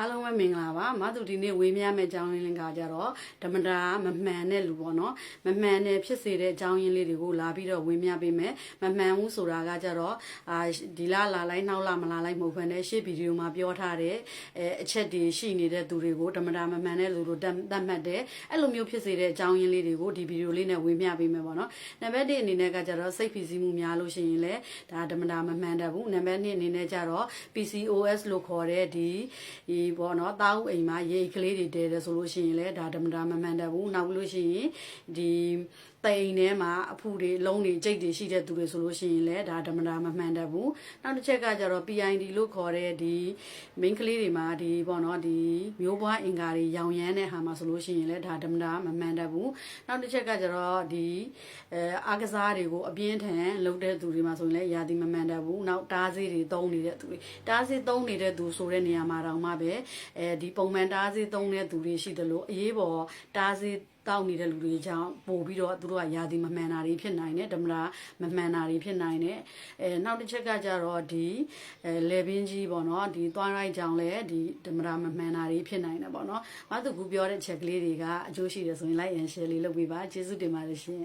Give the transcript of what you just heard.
အား လုံးပဲမင်္ဂလာပါမသူဒီနေ့ဝေးမရမယ့်အကြောင်းရင်းလေးကကြတော့ဓမ္မတာမမှန်တဲ့လူပေါ့နော်မမှန်တဲ့ဖြစ်စေတဲ့အကြောင်းရင်းလေးတွေကိုလာပြီးတော့ဝေးမရပေးမယ်မမှန်ဘူးဆိုတာကကြတော့အာဒီလာလာလိုက်နောက်လာမလာလိုက်မဟုတ်ဘဲနဲ့ရှေ့ဗီဒီယိုမှာပြောထားတဲ့အဲအချက်တွေရှိနေတဲ့သူတွေကိုဓမ္မတာမမှန်တဲ့လူတို့တတ်တတ်မှတ်တယ်အဲ့လိုမျိုးဖြစ်စေတဲ့အကြောင်းရင်းလေးတွေကိုဒီဗီဒီယိုလေးနဲ့ဝေးမရပေးမယ်ပေါ့နော်နံပါတ်1အနေနဲ့ကကြတော့စိတ်ဖိစီးမှုများလို့ရှိရင်လည်းဒါဓမ္မတာမမှန်တတ်ဘူးနံပါတ်2အနေနဲ့ကြတော့ PCOS လို့ခေါ်တဲ့ဒီဒီပေါ့နော်တာဟုအိမ်မှာရေကလေးတွေတဲတယ်ဆိုလို့ရှိရင်လည်းဒါဓမ္မတာမမှန်တတ်ဘူးနောက်လို့ရှိရင်ဒီတိမ်ထဲမှာအဖူတွေလုံးတွေကြိတ်တွေရှိတဲ့သူတွေဆိုလို့ရှိရင်လည်းဒါဓမ္မတာမမှန်တတ်ဘူးနောက်တစ်ချက်ကကြတော့ PID လို့ခေါ်တဲ့ဒီ main ကလေးတွေမှာဒီပေါ့နော်ဒီမျိုးပွားအင်္ဂါတွေရောင်ရမ်းတဲ့ဟာမှာဆိုလို့ရှိရင်လည်းဒါဓမ္မတာမမှန်တတ်ဘူးနောက်တစ်ချက်ကကြတော့ဒီအဲအားကစားတွေကိုအပြင်းထန်လုပ်တဲ့သူတွေမှာဆိုရင်လည်းယာတိမမှန်တတ်ဘူးနောက်တားစေးတွေသုံးနေတဲ့သူတွေတားစေးသုံးနေတဲ့သူဆိုတဲ့နေရာမှာတောင်မှပဲအဲဒီပုံမှန်တားစေးသုံးတဲ့သူတွေရှိတယ်လို့အရေးပေါ်တားစေး တောက်နေတဲ့လူတွေကြောင့်ပို့ပြီးတော့သူတို့ကယာတိမမှန်တာတွေဖြစ်နိုင်တယ်ဓမ္မတာမမှန်တာတွေဖြစ်နိုင်တယ်အဲနောက်တစ်ချက်ကကြတော့ဒီအဲလေဘင်းကြီးပေါ့နော်ဒီသွားရိုက်ကြောင်လဲဒီဓမ္မတာမမှန်တာတွေဖြစ်နိုင်တယ်ပေါ့နော်မသူကူပြောတဲ့ချက်ကလေးတွေကအကျိုးရှိတယ်ဆိုရင် like and share လေးလုပ်ပေးပါကျေးဇူးတင်ပါတယ်ရှင်